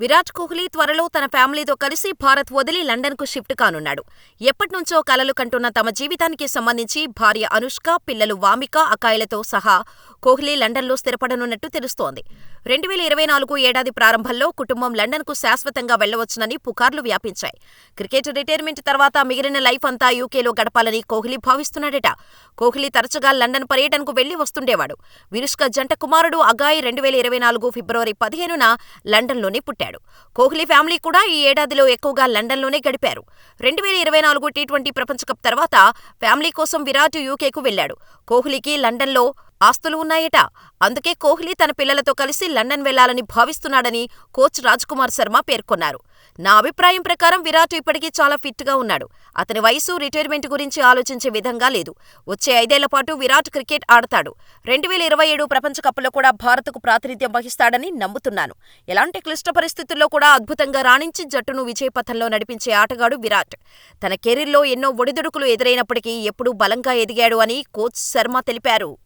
విరాట్ కోహ్లీ త్వరలో తన ఫ్యామిలీతో కలిసి భారత్ వదిలి లండన్కు షిఫ్ట్ కానున్నాడు. ఎప్పట్నుంచో కలలు కంటున్న తమ జీవితానికి సంబంధించి భార్య అనుష్క, పిల్లలు వామిక, అకాయ్లతో సహా కోహ్లీ లండన్లో స్థిరపడనున్నట్టు తెలుస్తోంది. రెండువేల ఇరవై నాలుగు ఏడాది ప్రారంభంలో కుటుంబం లండన్కు శాశ్వతంగా వెళ్ళవచ్చునని పుకార్లు వ్యాపించాయి. క్రికెట్ రిటైర్మెంట్ తర్వాత మిగిలిన లైఫ్ అంతా యూకేలో గడపాలని కోహ్లీ భావిస్తున్నాడట. కోహ్లీ తరచుగా లండన్ పర్యటనకు వెళ్ళి వస్తుండేవాడు. విరుష్క జంట కుమారుడు అగాయ్ రెండువేల ఇరవై నాలుగు ఫిబ్రవరి పదిహేనున లండన్లోనే పుట్టాడు. కోహ్లీ ఫ్యామిలీ కూడా ఈ ఏడాదిలో ఎక్కువగా లండన్లోనే గడిపారు. రెండువేల ఇరవై నాలుగు టీ-ట్వంటీ ప్రపంచకప్ తర్వాత ఫ్యామిలీ కోసం విరాట్ యూకేకు వెళ్ళాడు. కోహ్లీకి లండన్లో ఆస్తులు ఉన్నాయట. అందుకే కోహ్లీ తన పిల్లలతో కలిసి లండన్ వెళ్ళాలని భావిస్తున్నాడని కోచ్ రాజ్కుమార్ శర్మ పేర్కొన్నారు. నా అభిప్రాయం ప్రకారం విరాట్ ఇప్పటికీ చాలా ఫిట్గా ఉన్నాడు. అతని వయసు, రిటైర్మెంట్ గురించి ఆలోచించే విధంగా లేదు. వచ్చే ఐదేళ్ళ పాటు విరాట్ క్రికెట్ ఆడతాడు. రెండువేల ఇరవై ఏడు ప్రపంచకప్లో కూడా భారత్కు ప్రాతినిధ్యం వహిస్తాడని నమ్ముతున్నాను. ఎలాంటి క్లిష్ట పరిస్థితుల్లో కూడా అద్భుతంగా రాణించి జట్టును విజయపథంలో నడిపించే ఆటగాడు విరాట్. తన కెరీర్లో ఎన్నో ఒడిదుడుకులు ఎదురైనప్పటికీ ఎప్పుడూ బలంగా ఎదిగాడు అని కోచ్ శర్మ తెలిపారు.